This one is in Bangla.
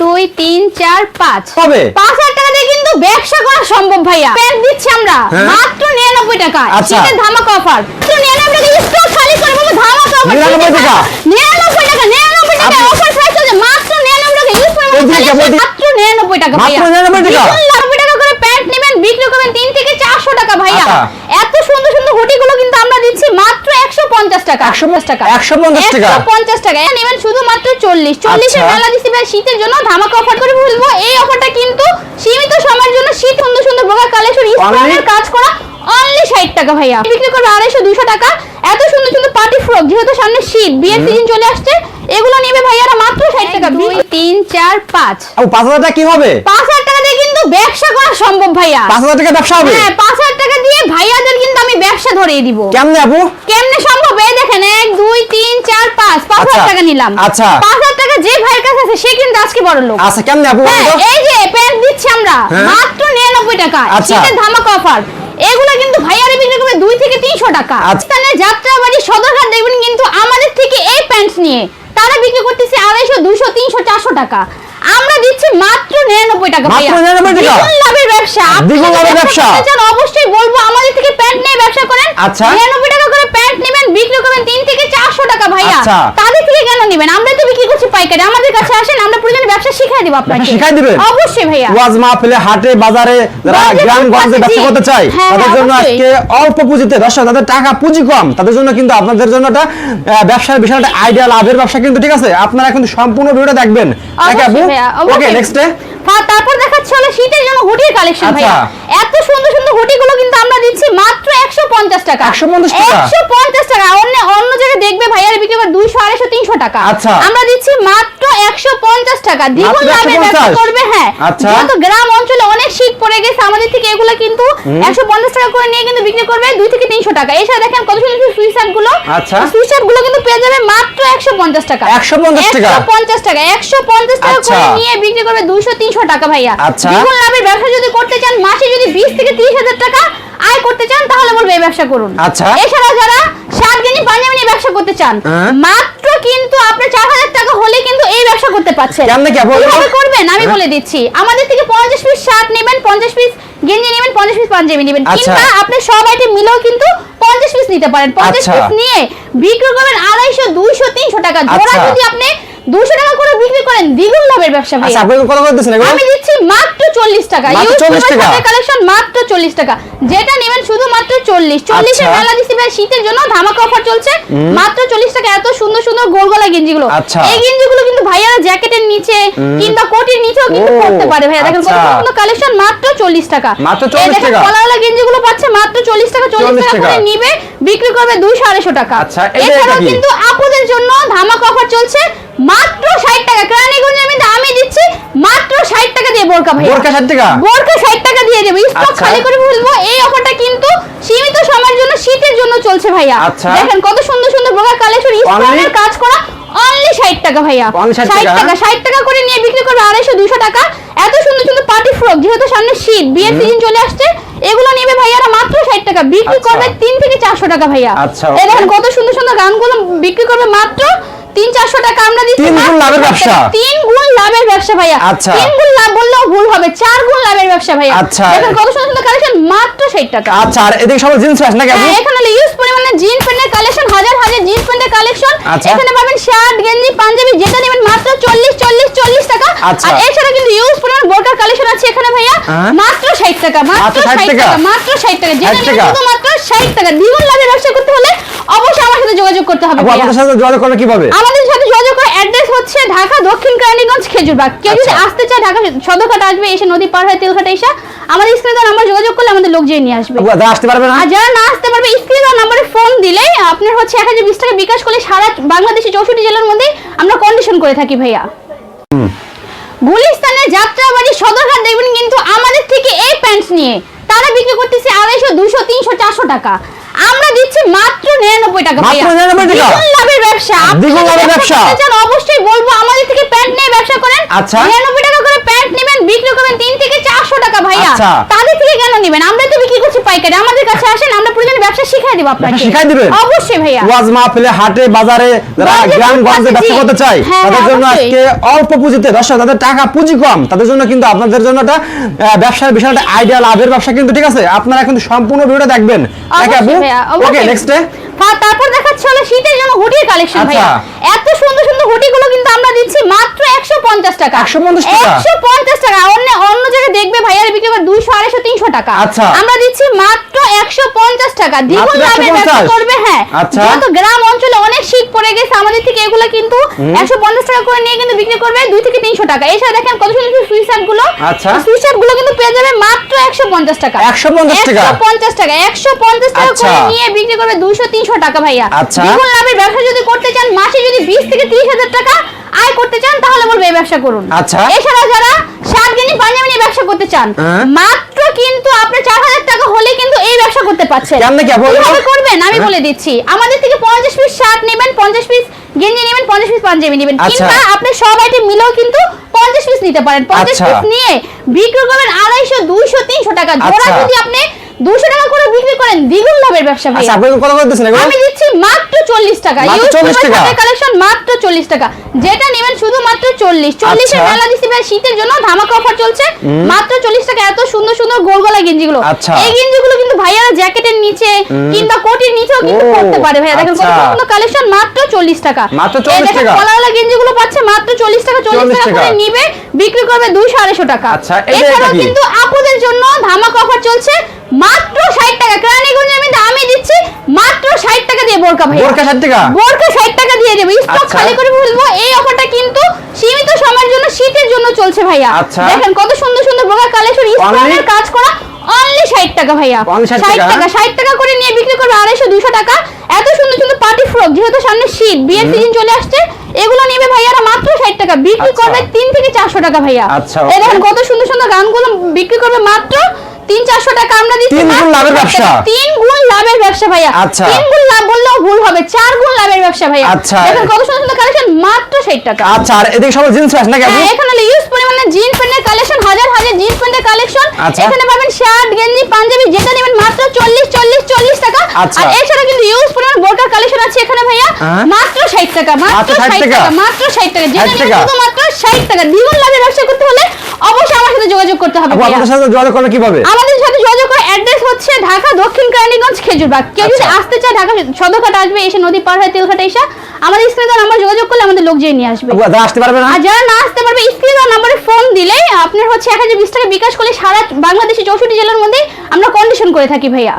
দুই তিন চার পাঁচ কবে? পাঁচ হাজার টাকা দিয়ে কিন্তু ব্যবসা করা সম্ভব ভাইয়া প্যান্ট দিচ্ছি আমরা হ্যাঁ। মাত্র নিরানব্বই টাকা আচ্ছা। শীতের ধামাকা অফার নিরানব্বই টাকা স্টক খালি করে বলব ধামাকা অফার 99 টাকা? নিরানব্বই টাকা নিরানব্বই টাকা অফার প্রাইস চলছে মাত্র নিরানব্বই টাকা ইউজ করে ওই দিকে, ওই দিকে। মাত্র নিরানব্বই টাকা মাত্র ভাইয়া 99 টাকা? দ্বিগুণ টাকা করে প্যান্ট নেবেন বিক্রি করবেন তিন থেকে চারশো টাকা ভাইয়া আচ্ছা। এত সুন্দর সুন্দর হুডিগুলো কিন্তু আমরা দিচ্ছি মাত্র একশো পঞ্চাশ টাকা। 150 টাকা। 150 টাকা? একশো পঞ্চাশ টাকা। এটা নেবেন শুধুমাত্র চল্লিশ। চল্লিশের আচ্ছা। মেলা দিচ্ছি ভাই শীতের জন্য। ধামাকা অফার করে বলব এই অফারটা কিন্তু সীমিত সময়ের জন্য শীত সুন্দর সুন্দর ব্রোকার কালেকশন স্টোনের কাজ করা অনলি ষাট টাকা ভাইয়া। বিক্রি করবে আড়াইশো দুশো টাকা। এত সুন্দর সুন্দর পার্টি ফ্রক যেহেতু সামনে শীত বিয়ের সিজন চলে আসছে এগুলো নেবে ভাইয়ারা মাত্র ষাট টাকা। দুই তিন চার পাঁচ। ও পাঁচ হাজার টাকা কি হবে? পাঁচ হাজার টাকা দিয়ে কিন্তু ব্যবসা করা সম্ভব ভাইয়া। পাঁচ হাজার টাকা ব্যবসা হবে? হ্যাঁ পাঁচ হাজার টাকা দিয়ে ভাইয়াদের কিন্তু আমি ব্যবসা ধরিয়ে দিব। কেমনে আপু? কেমনে সম্ভব? এই দেখেন এক দুই তিন চার পাঁচ পাঁচ হাজার আচ্ছা, টাকা নিলাম। আচ্ছা। পাঁচ হাজার টাকা যে ভাইয়ের কাছে আছে সে কিন্তু আজকে বড় লোক। আচ্ছা কেমনে আপু হ্যাঁ? এই যে প্যান্ট দিচ্ছি আমরা হ্যাঁ। মাত্র নিরানব্বই টাকা। আচ্ছা। শীতের ধামাকা অফার। এগুলো কিন্তু ভাইয়ারে বিক্রি করবে দুই থেকে তিনশো টাকা। আচ্ছা। স্থানে যাত্রাবাড়ি সদরঘাট দেখবেন কিন্তু আমাদের থেকে এই প্যান্ট নিয়ে তারা বিক্রি করতেছে আড়াইশো দুশো তিনশো চারশো টাকা। আমরা দিচ্ছি মাত্র নিরানব্বই টাকা মাত্র 99 টাকা? দ্বিগুণ লাভের ব্যবসা দ্বিগুণ লাভের ব্যবসা? অবশ্যই বলব আমাদের থেকে প্যান্ট নিয়ে ব্যবসা করেন আচ্ছা। নিরানব্বই টাকা করে প্যান্ট নেবেন বিক্রি করবেন তিন থেকে চারশো টাকা ভাইয়া। আচ্ছা। তাদের থেকে কেন নেবেন? আমরা তো বিক্রি করছি পাইকারি। আমাদের কাছে আসেন আমরা প্রয়োজনে ব্যবসা শিখাই দিব আপনাকে। শিখাই দিবেন? অবশ্যই ভাইয়া। ওয়াজ মাহফিলে হাটে বাজারে যারা গ্রাম গঞ্জে ব্যবসা করতে চায় হ্যাঁ, তাদের হ্যাঁ, জন্য আজকে অল্প পুঁজিতে দর্শক তাদের টাকা পুঁজি কম তাদের জন্য কিন্তু আপনাদের জন্য একটা ব্যবসার বিশাল একটা আইডিয়া লাভের ব্যবসা কিন্তু ঠিক আছে? আপনারা কিন্তু সম্পূর্ণ ভিডিওটা দেখবেন। ওকে। নেক্সটে হ্যাঁ, তারপর দেখাচ্ছে হলো শীতের জন্য হুডির কালেকশন। ভাইয়া এত সুন্দর সুন্দর হুডিগুলো কিন্তু আমরা দিচ্ছি মাত্র 150 টাকা 150 টাকা? 150 টাকা অন্য অন্য জায়গায় দেখবে ভাইয়ার বিক্রি করে 200 250 300 টাকা আচ্ছা। আমরা দিচ্ছি মাত্র 150 টাকা দ্বিগুণ লাভের ব্যবসা করবে হ্যাঁ আচ্ছা। যেহেতু গ্রাম অঞ্চলে অনেক শীত পড়ে গেছে আমাদের থেকে এগুলো কিন্তু 150 টাকা করে নিয়ে কিন্তু বিক্রি করবে 2 থেকে 300 টাকা এছাড়া দেখেন কত সুন্দর সুইসারগুলো আচ্ছা। সুইসারগুলো কিন্তু পেয়ে যাবে মাত্র 150 টাকা 150 টাকা? 150 টাকা 150 টাকা আচ্ছা। করে নিয়ে বিক্রি করবে 200 300 টাকা ভাইয়া আচ্ছা। দ্বিগুণ লাভের ব্যবসা যদি করতে চান মাসে যদি 20 থেকে 30 হাজার টাকা আয় করতে চান তাহলে বলব এই ব্যবসা করুন আচ্ছা। এছাড়া যারা শার্ট গেঞ্জি পাঞ্জাবি নিয়ে ব্যবসা করতে চান হ্যাঁ। মাত্র কিন্তু আপনি 4000 টাকা হলে কিন্তু এই ব্যবসা করতে পারছেন কেমনে কি? কীভাবে করবেন আমি হ্যাঁ। বলে দিচ্ছি আমাদের থেকে 50 পিস শার্ট নেবেন 50 পিস গেঞ্জি নেবেন 50 পিস পাঞ্জাবি নেবেন আচ্ছা। কিংবা আপনি সব আইটেম মিলেও কিন্তু 50 পিস নিতে পারেন 50 আচ্ছা। পিস নিয়ে বিক্রি করবেন 250 200 300 টাকা আচ্ছা। যদি আপনি 200 টাকা করে বিক্রি করেন দ্বিগুণ লাভের ব্যবসা ভাই আচ্ছা আপনি কত করে দিচ্ছেন এগুলো আমি দিচ্ছি মাত্র চল্লিশ টাকা। মাত্র ইউজ 40 টাকা? কালেকশন মাত্র চল্লিশ টাকা। যেটা নেবেন চল্লিশের আচ্ছা। মেলা ভাই শীতের জন্য ধামাকা অফার চলছে। মাত্র চল্লিশ টাকা এত সুন্দর সুন্দর গোল গলা গেঞ্জিগুলো। আচ্ছা। এই গেঞ্জিগুলো কিন্তু ভাইয়ারা জ্যাকেটের নিচে কিংবা কোটির নিচেও কিন্তু পড়তে পারে ভাইয়া। দেখেন কত আচ্ছা। সুন্দর কালেকশন মাত্র চল্লিশ টাকা। মাত্র এই 40 দেখেন টাকা? গেঞ্জিগুলো পাচ্ছে মাত্র চল্লিশ টাকা চল্লিশ 40 টাকা করে নিবে বিক্রি করবে দুইশো আড়াইশো টাকা। আচ্ছা, এছাড়াও কিন্তু আপুদের জন্য ধামাকা অফার চলছে মাত্র ষাট টাকা কেরানীগঞ্জের মধ্যে আমি দিচ্ছি মাত্র ষাট টাকা ভাই বোরকা 60 টাকা? বোরকা ষাট টাকা দিয়ে দেবো স্টক আচ্ছা। খালি করে বলব এই অফারটা কিন্তু সীমিত সময়ের জন্য শীতের জন্য চলছে ভাইয়া আচ্ছা। দেখেন কত সুন্দর সুন্দর বোরকা কালেকশন স্টোনের কাজ করা অনলি ষাট টাকা ভাইয়া 60 টাকা? টাকা ষাট টাকা করে নিয়ে বিক্রি করবে আড়াইশো দুশো টাকা এত সুন্দর সুন্দর পার্টি ফ্রক যেহেতু সামনে শীত বিয়ের সিজন চলে আসছে এগুলো নেবে ভাইয়ারা মাত্র ষাট টাকা বিক্রি আচ্ছা। করবে তিন থেকে চারশো টাকা ভাইয়া আচ্ছা, এই দেখেন কত সুন্দর সুন্দর গানগুলো বিক্রি করবে মাত্র তিন চারশো টাকা আমরা দিচ্ছি তিন গুণ মাত্র লাভের ব্যবসা? তিন গুণ লাভের ব্যবসা ভাইয়া আচ্ছা। তিন গুণ লাভ বললেও ভুল হবে চার গুণ লাভের ব্যবসা ভাইয়া আচ্ছা। দেখেন কত সুন্দর সুন্দর কালেকশন মাত্র ষাট টাকা আচ্ছা আর এদিকে সব জিন্স আছে নাকি আপু হ্যাঁ, এখানে ইউজ পরিমাণে জিন্স প্যান্টের কালেকশন হাজার হাজার জিন্স প্যান্টের কালেকশন। এখানে পাবেন শার্ট গেঞ্জি পাঞ্জাবি যেটা নেবেন মাত্র চল্লিশ চল্লিশ চল্লিশ টাকা। আর এছাড়া কিন্তু ইউজ পরিমাণ বোরকার কালেকশন আছে এখানে ভাইয়া। মাত্র ষাট টাকা মাত্র মাত্র 60 ষাট টাকা? মাত্র টাকা যেটা নেবেন টাকা দ্বিগুণ লাভের ব্যবসা করতে হলে অবশ্যই আমার সাথে যোগাযোগ করতে হবে আপনাদের সাথে যোগাযোগ করবে কীভাবে? আমাদের সাথে যোগাযোগ করে অ্যাড্রেস হচ্ছে ঢাকা দক্ষিণ কেরানীগঞ্জ খেজুরবাগ। কেউ যদি আচ্ছা। আসতে চায় ঢাকা সদরঘাট আসবে এসে নদী পার হয়ে তেলঘাটে এসে আমাদের স্ক্রিনে নাম্বার যোগাযোগ করলে আমাদের লোক যেয়ে নিয়ে আসবে। আসতে পারবে না? যারা না আসতে পারবে স্ক্রিনে নাম্বারে ফোন দিলে আপনার হচ্ছে এক হাজার বিশ টাকা বিকাশ করলে সারা বাংলাদেশে চৌষট্টি জেলার মধ্যে আমরা কন্ডিশন করে থাকি ভাইয়া। গুলিস্তানের যাত্রাবাড়ি সদরঘাট দেখবেন কিন্তু আমাদের থেকে এই প্যান্টস নিয়ে তারা বিক্রি করতেছে আড়াইশো দুশো তিনশো চারশো টাকা। আমরা দিচ্ছি মাত্র নিরানব্বই টাকা ভাইয়া মাত্র 99 টাকা? লাভের ব্যবসা দ্বিগুণ লাভের ব্যবসা অবশ্যই বলব আমাদের থেকে প্যান্ট নিয়ে ব্যবসা করেন আচ্ছা। নিরানব্বই টাকা করে প্যান্ট নেবেন বিক্রি করবেন 3 থেকে ভাইয়া আচ্ছা। তাদের থেকে কেন নেবেন? আমরা তো বিক্রি করছি পাইকারি। আমাদের কাছে আসেন আমরা প্রয়োজনে ব্যবসা শিখাই দিব আপনাকে। শিখাই দিবেন? অবশ্যই ভাইয়া। ওয়াজ মাহফিলে হাটে বাজারে যারা গ্রাম গঞ্জে ব্যবসা করতে চায় হ্যাঁ, তাদের জন্য আজকে অল্প পুঁজিতে দর্শক তাদের টাকা পুঁজি কম তাদের জন্য কিন্তু আপনাদের জন্য একটা ব্যবসার বিশাল একটা আইডিয়া লাভের ব্যবসা কিন্তু ঠিক আছে? আপনারা কিন্তু সম্পূর্ণ ভিডিওটা দেখবেন। ওকে। নেক্সটে তারপর দেখাচ্ছে হলো শীতের জন্য হুডির কালেকশন ভাইয়া আচ্ছা। এত সুন্দর সুন্দর হুডিগুলো কিন্তু আমরা দিচ্ছি মাত্র 150 টাকা 150 টাকা? 150 টাকা অন্য অন্য জায়গায় দেখবে ভাইয়ার বিক্রি করে 200 250 300 টাকা আচ্ছা। আমরা দিচ্ছি মাত্র 150 টাকা দ্বিগুণ লাভের ব্যবসা করবে হ্যাঁ আচ্ছা। যেহেতু গ্রাম অঞ্চলে অনেক শীত পড়ে গেছে আমাদের থেকে এগুলো কিন্তু 150 টাকা করে নিয়ে কিন্তু বিক্রি করবে 2 থেকে 300 টাকা এছাড়া দেখেন কত সুন্দর সুইসারগুলো আচ্ছা। সুইসারগুলো কিন্তু পেয়ে যাবে মাত্র 150 টাকা 150 টাকা? 150 টাকা 150 টাকা আচ্ছা। করে নিয়ে বিক্রি করবে 200 300 টাকা ভাইয়া আচ্ছা। দ্বিগুণ লাভের ব্যবসা যদি করতে চান মাসে যদি 20 থেকে 30 হাজার টাকা আয় করতে চান তাহলে বলব এই ব্যবসা করুন আচ্ছা। এছাড়া যারা সাত গেনি পাঞ্জাবি নিয়ে ব্যবসা করতে চান হ্যাঁ। মাত্র কিন্তু আপনার 4000 টাকা হলে কিন্তু এই ব্যবসা করতে পারছেন কেমনে কি আপু? কীভাবে করবেন আমি হ্যাঁ। বলে দিচ্ছি আমাদের থেকে 50 পিস শার্ট নেবেন 50 পিস গেঞ্জি নেবেন 50 পিস পাঞ্জাবি নেবেন আচ্ছা। কিংবা আপনি সব আইটেম মিলেও কিন্তু 50 পিস নিতে পারেন 50 আচ্ছা। পিস নিয়ে বিক্রি করবেন 250 200 300 টাকা জোড়া আচ্ছা। যদি আপনি 200 টাকা করে বিক্রি করেন দ্বিগুণ লাভের ব্যবসা আচ্ছা আপনি কত করে দিচ্ছেন আমি দিচ্ছি মাত্র 40 টাকা। মাত্র 40 টাকা? কালেকশন মাত্র 40 টাকা। যেটা নেবেন শুধু মাত্র 40 40 এর আচ্ছা। মেলা দিছি ভাই শীতের জন্য ধামাকা অফার চলছে। মাত্র 40 টাকা এত সুন্দর সুন্দর গোল গলা গেঞ্জিগুলো। আচ্ছা। এই গেঞ্জিগুলো কিন্তু ভাইয়ারা জ্যাকেটের নিচে কিংবা কোটির নিচেও কিন্তু পড়তে পারে ভাইয়া। দেখেন কত। সুন্দর কালেকশন মাত্র 40 টাকা। মাত্র এই 40 দেখেন টাকা? কলাওয়ালা গেঞ্জিগুলো পাচ্ছে মাত্র 40 টাকা 40 40 টাকা। করে নিবে বিক্রি করবে 200 250 টাকা। আচ্ছা, এছাড়াও কিন্তু আপুদের জন্য ধামাকা অফার চলছে মাত্র 60 টাকা। কেরানীগঞ্জের মধ্যে আমি দিচ্ছি মাত্র 60 টাকা দিয়ে বোরকা ভাই বোরকা 60 টাকা? বোরকা 60 টাকা দিয়ে দেব। স্টক আচ্ছা। খালি করে বলব এই অফারটা কিন্তু সীমিত সময়ের জন্য শীতের জন্য চলছে ভাইয়া। আচ্ছা। দেখেন কত সুন্দর সুন্দর বোরকা কালেকশন স্টোনের কাজ করা অনলি 60 টাকা ভাইয়া। 60 60 টাকা? টাকা 60 টাকা করে নিয়ে বিক্রি করবে 250 200 টাকা। এত সুন্দর সুন্দর পার্টি ফ্রক যেহেতু সামনে শীত বিয়ের সিজন চলে আসছে এগুলো নেবে ভাইয়ারা মাত্র 60 টাকা। বিক্রি আচ্ছা। করবে 3 থেকে 400 টাকা ভাইয়া। আচ্ছা, এই দেখেন কত সুন্দর সুন্দর গানগুলো বিক্রি করবে মাত্র তিন চারশো টাকা আমরা দিচ্ছি তিন গুণ লাভের ব্যবসা? তিন গুণ লাভের ব্যবসা ভাইয়া আচ্ছা। তিন গুণ লাভ বললেও ভুল হবে চার গুণ লাভের ব্যবসা ভাইয়া আচ্ছা। দেখেন কত সুন্দর সুন্দর কালেকশন মাত্র ষাট টাকা আচ্ছা আর এদিকে সব জিন্স আছে নাকি হ্যাঁ এখানে ইউজ পরিমাণে জিন্স প্যান্টের কালেকশন হাজার হাজার জিন্স প্যান্টের কালেকশন। এখানে পাবেন শার্ট গেঞ্জি পাঞ্জাবি যেটা নেবেন মাত্র চল্লিশ চল্লিশ চল্লিশ টাকা আচ্ছা। আর এছাড়া কিন্তু ইউজ পরিমাণ বোরকার কালেকশন আছে এখানে ভাইয়া। মাত্র ষাট টাকা মাত্র মাত্র 60 ষাট টাকা? মাত্র ষাট টাকা যেটা নেবেন টাকা? শুধুমাত্র ষাট টাকা দ্বিগুণ লাভের ব্যবসা করতে হলে অবশ্যই আমার সাথে যোগাযোগ করতে হবে আপনাদের সাথে যোগাযোগ করলে কীভাবে? আমাদের সাথে যোগাযোগ করার অ্যাড্রেস হচ্ছে ঢাকা দক্ষিণ কেরানীগঞ্জ খেজুরবাগ। কেউ যদি আচ্ছা। আসতে চায় ঢাকা সদরঘাট আসবে এসে নদী পার হয়ে তেলঘাট এসে আমাদের স্ক্রিনে নাম্বার যোগাযোগ করলে আমাদের লোক যেয়ে নিয়ে আসবে। আসতে পারবে না? আর যারা না আসতে পারবে স্ক্রিনে নাম্বারে ফোন দিলে আপনার হচ্ছে এক হাজার বিশ টাকা বিকাশ করলে সারা বাংলাদেশে চৌষট্টি জেলার মধ্যে আমরা কন্ডিশন করে থাকি ভাইয়া।